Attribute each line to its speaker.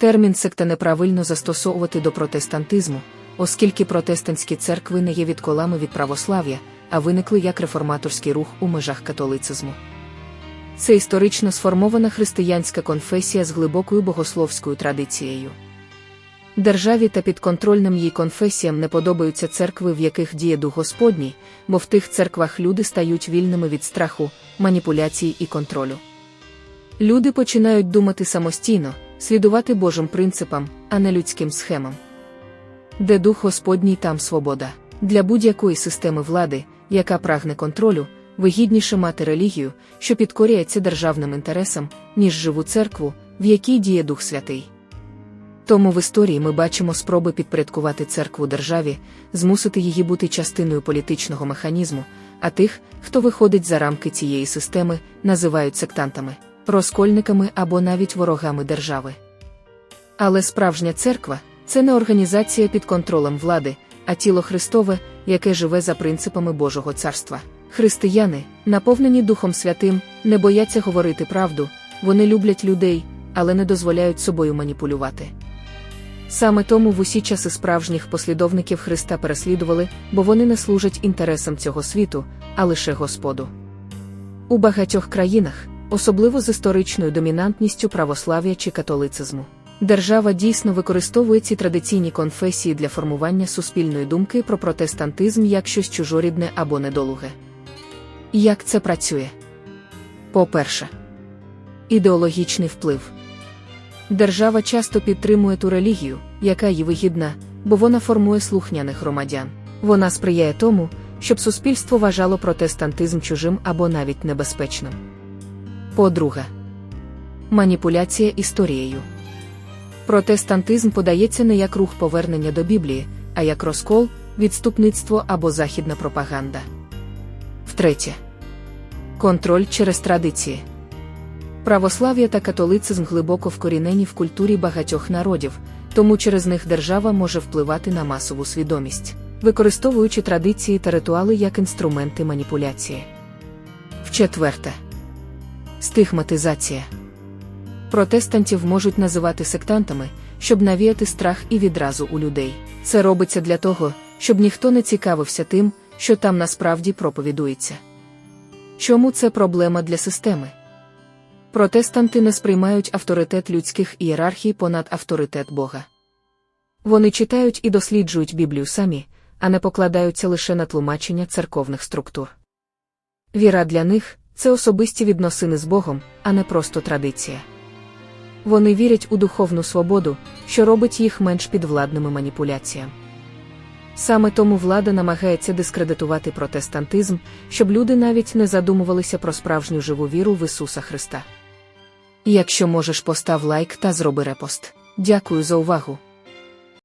Speaker 1: Термін секта неправильно застосовувати до протестантизму, оскільки протестантські церкви не є відколами від православ'я, а виникли як реформаторський рух у межах католицизму. Це історично сформована християнська конфесія з глибокою богословською традицією. Державі та підконтрольним їй конфесіям не подобаються церкви, в яких діє дух Господній, бо в тих церквах люди стають вільними від страху, маніпуляцій і контролю. Люди починають думати самостійно, слідувати Божим принципам, а не людським схемам. Де дух Господній, там свобода. Для будь-якої системи влади, яка прагне контролю, вигідніше мати релігію, що підкоряється державним інтересам, ніж живу церкву, в якій діє Дух Святий. Тому в історії ми бачимо спроби підпорядкувати церкву державі, змусити її бути частиною політичного механізму, а тих, хто виходить за рамки цієї системи, називають сектантами, розкольниками або навіть ворогами держави. Але справжня церква це не організація під контролем влади, а тіло Христове, яке живе за принципами Божого царства. Християни, наповнені Духом Святим, не бояться говорити правду, вони люблять людей, але не дозволяють собою маніпулювати. Саме тому в усі часи справжніх послідовників Христа переслідували, бо вони не служать інтересам цього світу, а лише Господу. У багатьох країнах, особливо з історичною домінантністю православ'я чи католицизму, держава дійсно використовує ці традиційні конфесії для формування суспільної думки про протестантизм як щось чужорідне або недолуге. Як це працює? По-перше, ідеологічний вплив. Держава часто підтримує ту релігію, яка їй вигідна, бо вона формує слухняних громадян. Вона сприяє тому, щоб суспільство вважало протестантизм чужим або навіть небезпечним. По-друге, маніпуляція історією. Протестантизм подається не як рух повернення до Біблії, а як розкол, відступництво або західна пропаганда. Втретє, контроль через традиції. Православ'я та католицизм глибоко вкорінені в культурі багатьох народів, тому через них держава може впливати на масову свідомість, використовуючи традиції та ритуали як інструменти маніпуляції. В-четверте, стигматизація. Протестантів можуть називати сектантами, щоб навіяти страх і відразу у людей. Це робиться для того, щоб ніхто не цікавився тим, що там насправді проповідується. Чому це проблема для системи? Протестанти не сприймають авторитет людських ієрархій понад авторитет Бога. Вони читають і досліджують Біблію самі, а не покладаються лише на тлумачення церковних структур. Віра для них це особисті відносини з Богом, а не просто традиція. Вони вірять у духовну свободу, що робить їх менш підвладними маніпуляціям. Саме тому влада намагається дискредитувати протестантизм, щоб люди навіть не задумувалися про справжню живу віру в Ісуса Христа. Якщо можеш, постав лайк та зроби репост. Дякую за увагу.